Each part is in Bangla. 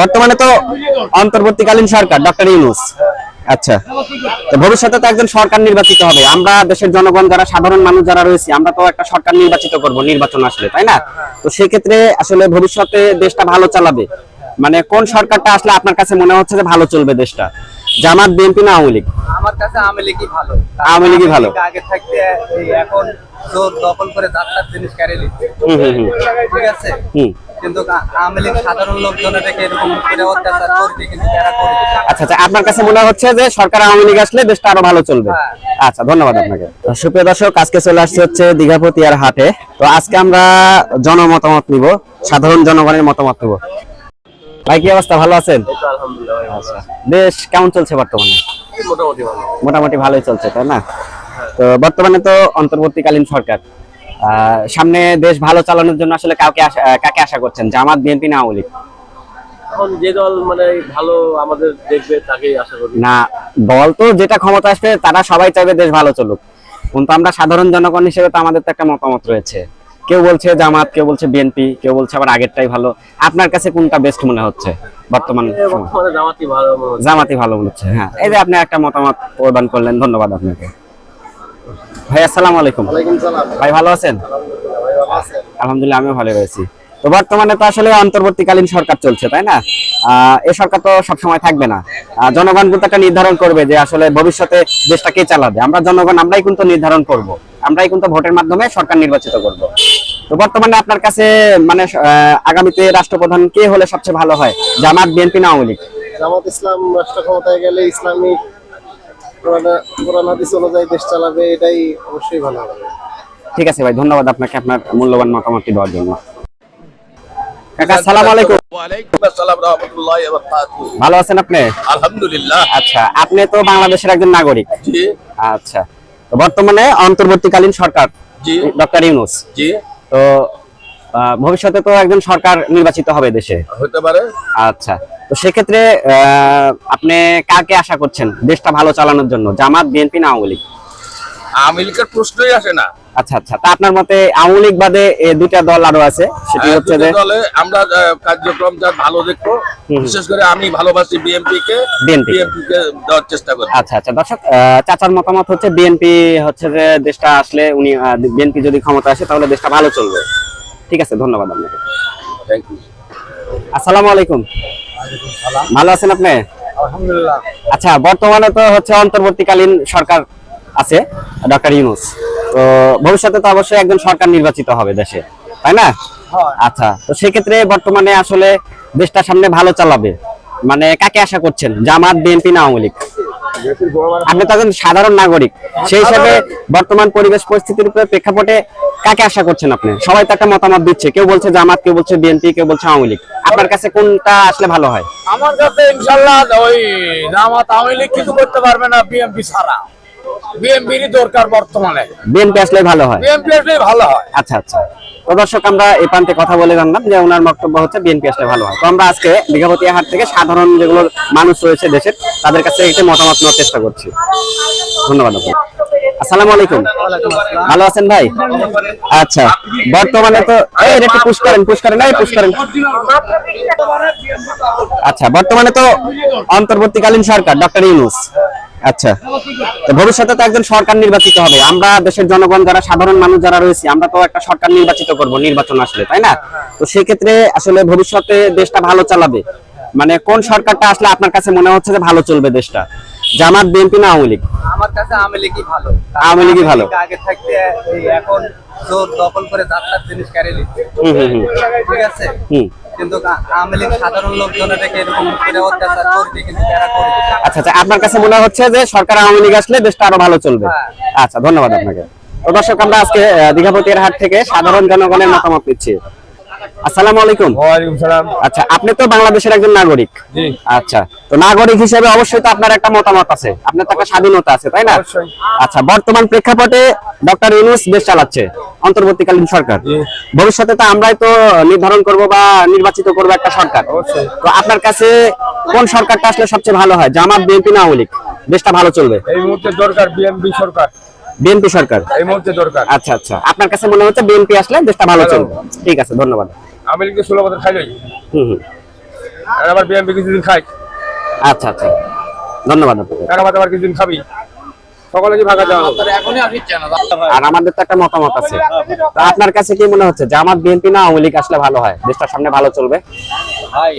বর্তমানে তো অন্তর্বর্তীকালীন সরকার ডক্টর ইউনুস। আচ্ছা তো ভবিষ্যতে তো একজন সরকার নির্বাচিত হবে। আমরা দেশের জনগণ যারা সাধারণ মানুষ যারা রয়েছে আমরা তো একটা সরকার নির্বাচিত করব নির্বাচন আসলে তাই না? তো সেক্ষেত্রে আসলে ভবিষ্যতে দেশটা ভালো চালাবে। মানে কোন সরকারটা আসলে আপনার কাছে মনে হচ্ছে যে ভালো চলবে দেশটা? জামাত বিএনপি না আওয়ামী লীগ? আমার কাছে আওয়ামী লীগই ভালো। আওয়ামী লীগই ভালো। আগে থাকতে এখন জোর দখল করে যাত্রার জিনিস কেড়ে নিচ্ছে। ঠিক আছে? হুম। কিন্তু আওয়ামী লীগ সাধারণ এরকম করে অত্যাচার করবে কিন্তু তারা করবে আচ্ছা আচ্ছা আপনার কাছে মনে হচ্ছে যে সরকার আওয়ামী লীগ আসলে দেশটা আরও ভালো চলবে? হ্যাঁ। আচ্ছা ধন্যবাদ আপনাকে। সুপ্রিয় দর্শক আজকে চলে আসছে হচ্ছে দীঘাপতিয়ার হাটে। তো আজকে আমরা জনমতামত নিব সাধারণ জনগণের মতামত নিব। ভাই কি অবস্থা? ভালো আছেন? আচ্ছা দেশ কেমন চলছে বর্তমানে? মোটামুটি ভালোই চলছে তাই না? তো বর্তমানে তো অন্তর্বর্তীকালীন সরকার। সামনে দেশ ভালো চালানোর জন্য আসলে কাউকে কাকে আশা করছেন? জামাত বিএনপি না আওয়ামী লীগ? এখন যে দল মানে ভালো আমাদের দেখবে তাকেই আশা করি। না দল তো যেটা ক্ষমতা আসবে তারা সবাই চাইবে দেশ ভালো চলুক। কিন্তু আমরা সাধারণ জনগণ হিসেবে তো আমাদের তো একটা মতামত রয়েছে। কেউ বলছে জামাত কেউ বলছে বিএনপি কেউ বলছে আবার আগেরটাই ভালো। আপনার কাছে কোনটা বেস্ট মনে হচ্ছে বর্তমানে জামাতি ভালো জামাতি ভালো মনে হচ্ছে হ্যাঁ। এই যে আপনি একটা মতামত প্রদান করলেন ধন্যবাদ আপনাকে। ভাই আসসালামু আলাইকুম। ভাই ভালো আছেন? আলহামদুলিল্লাহ আমিও ভালো রয়েছি তো বর্তমানে তো আসলে অন্তর্বর্তীকালীন সরকার চলছে তাই না? এই সরকার তো সবসময় থাকবে না। জনগণ কিন্তু একটা নির্ধারণ করবে যে আসলে ভবিষ্যতে দেশটা কে চালাবে। আমরা জনগণ আমরাই কিন্তু নির্ধারণ করব। আমরাই কিন্তু ভোটের মাধ্যমে সরকার নির্বাচিত করব। তো বর্তমানে আপনার কাছে মানে আগামীতে রাষ্ট্রপ্রধান কে হলে সবচেয়ে ভালো হয়? জামাত বিএনপি না আওয়ামী লীগ? জামাত ইসলাম রাষ্ট্র ক্ষমতায় গেলে ইসলামিক কোরআন- কোরআন হাদিস অনুযায়ী দেশ চালাবে এটাই অবশ্যই ভালো হবে। ঠিক আছে ভাই ধন্যবাদ আপনাকে আপনার মূল্যবান মতামতটি দেওয়ার জন্য। কাকা সালাম আলাইকুম। ভালো আছেন আপনি? আলহামদুলিল্লাহ। আচ্ছা আপনি তো বাংলাদেশের একজন নাগরিক। জি। আচ্ছা তো বর্তমানে অন্তর্বর্তীকালীন সরকার জি। ডক্টর ইউনুস। জি। তো আহ, ভবিষ্যতে তো একজন সরকার নির্বাচিত হবে দেশে। হতে পারে। আচ্ছা তো সেক্ষেত্রে আপনি কাকে আশা করছেন দেশটা ভালো চালানোর জন্য? জামাত বিএনপি না আওয়ামী লীগ? আওয়ামী লীগের প্রশ্নই আসে না। আচ্ছা আচ্ছা। তা আপনার মতে আওয়ামী লীগ বাদে দুইটা দল আরও আছে? সেটি হচ্ছে দুটো যে দলে আমরা কার্যক্রম যা ভালো দেখব। বিশেষ করে আমি ভালোবাসি বিএনপি কে বিএনপি কে। দেওয়ার চেষ্টা করি। আচ্ছা আচ্ছা। দর্শক চাচার মতামত হচ্ছে বিএনপি হচ্ছে যে দেশটা আসলে উনি বিএনপি যদি ক্ষমতা আসে তাহলে দেশটা ভালো চলবে। ঠিক আছে ধন্যবাদ আপনাকে। থ্যাংক ইউ আসসালামু আলাইকুম। ভালো আছেন আপনি? আলহামদুলিল্লাহ। আচ্ছা বর্তমানে তো হচ্ছে অন্তর্বর্তীকালীন সরকার আছে ডক্টর ইউনুস। তো ভবিষ্যতে তো অবশ্যই একজন সরকার নির্বাচিত হবে দেশে তাই না? আচ্ছা তো সেক্ষেত্রে বর্তমানে আসলে দেশটা সামনে ভালো চালাবে। মানে কাকে আশা করছেন? জামাত বিএনপি না আওয়ামী লীগ? আপনি তো একজন সাধারণ নাগরিক। সেই হিসাবে বর্তমান পরিবেশ পরিস্থিতির উপরে প্রেক্ষাপটে কাকে আশা করছেন আপনি? সবাই তো একটা মতামত দিচ্ছে। কেউ বলছে জামাত কেউ বলছে বিএনপি কেউ বলছে আওয়ামী লীগ। আপনার কাছে কোনটা আসলে ভালো হয়? আমার কাছে ইনশাল্লাহ ওই জামাত আওয়ামী লীগ কিছু করতে পারবে না ছাড়া। দরকার বর্তমানে। বিএনপি আসলে ভালো হয়? বিএমপি আসলে ভালো হয়। আচ্ছা আচ্ছা। তো দর্শক আমরা এই প্রান্তে কথা বলে জানলাম যে ওনার বক্তব্য হচ্ছে বিএনপি আসলে ভালো হয়। তো আমরা আজকে হাট থেকে সাধারণ যেগুলো মানুষ রয়েছে দেশের তাদের কাছে একটি মতামত নেওয়ার চেষ্টা করছি। ধন্যবাদ আপনাকে। আসসালামু আলাইকুম। ভালো আছেন ভাই? আচ্ছা বর্তমানে তো এই পুশ করেন পুশ করেন পুশ করেন। আচ্ছা বর্তমানে তো অন্তর্বর্তীকালীন সরকার, ডক্টর ইউনুস। আচ্ছা ভবিষ্যতে তো একজন সরকার নির্বাচিত হবে। আমরা দেশের জনগণ যারা, সাধারণ মানুষ যারা রয়েছে, আমরা তো একটা সরকার নির্বাচিত করব নির্বাচন আসলে, তাই না? তো সেক্ষেত্রে আসলে ভবিষ্যতে দেশটা ভালো চালাবে। মানে কোন সরকারটা আসলে আপনার কাছে মনে হচ্ছে যে ভালো চলবে দেশটা? জামাত বিএনপি না আওয়ামী লীগ? আমার কাছে আওয়ামী লীগই ভালো। আওয়ামী লীগই ভালো। আগে থাকতে এই এখন জোর দখল করে যাত্রার জিনিস কেড়ে নিচ্ছে। হুম হুম হুম। ঠিক আছে? হুম। কিন্তু আওয়ামী লীগ সাধারণ লোকজনের দেখে এরকম করে অত্যাচার করবে কিন্তু তারা করবে আচ্ছা আচ্ছা আপনার কাছে মনে হচ্ছে যে সরকার আওয়ামী লীগ আসলে দেশটা আরও ভালো চলবে? হ্যাঁ। আচ্ছা ধন্যবাদ আপনাকে। তো দর্শক আমরা আজকে দীঘাপতির হাট থেকে সাধারণ জনগণের মতামত নিচ্ছি। আসসালামু আলাইকুম। ওয়ালাইকুম সালাম। আচ্ছা আপনি তো বাংলাদেশের একজন নাগরিক। জি। আচ্ছা তো নাগরিক হিসেবে অবশ্যই তো আপনার একটা মতামত আছে। আপনার তো একটা স্বাধীনতা আছে তাই না? আচ্ছা বর্তমান প্রেক্ষাপটে ডক্টর ইউনুস দেশ চালাচ্ছে অন্তর্বর্তীকালীন সরকার। ভবিষ্যতে তো আমরাই তো নির্ধারণ করব বা নির্বাচিত করব একটা সরকার। তো আপনার কাছে কোন সরকারটা আসলে সবচেয়ে ভালো হয় জামাত বিএনপি না আওয়ামী লীগ? দেশটা ভালো চলবে। এই মুহূর্তে দরকার বিএমপি সরকার। বিএনপি সরকার? এই মুহূর্তে দরকার। আচ্ছা আচ্ছা। আপনার কাছে মনে হচ্ছে বিএনপি আসলে দেশটা ভালো। চলবে। ঠিক আছে ধন্যবাদ। আমি লিখে ষোলো বছর খাইলই হুম হুম। আর আবার বিএমপি কিছুদিন খাই আচ্ছা আচ্ছা। ধন্যবাদ আপনাকে। আবার কিছুদিন খাবি। সকলে কি ভাগা যাওয়া আর আমাদের তো একটা মতামত আছে। তো আপনার কাছে কি মনে হচ্ছে? জামাত বিএনপি না আওয়ামী লীগ আসলে ভালো হয়? দেশটার সামনে ভালো চলবে? ভাই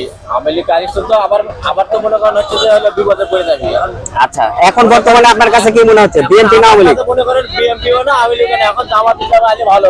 তো আবার আবার তো মনে করেন হচ্ছে যে হলো বিপদে পড়ে যাবে। এখন আচ্ছা এখন বর্তমানে আপনার কাছে কি মনে হচ্ছে? বিএনপি না আওয়ামী লীগ? মনে করেন না আওয়ামী লীগও না। এখন জামাত হিসাবে আলী ভালো।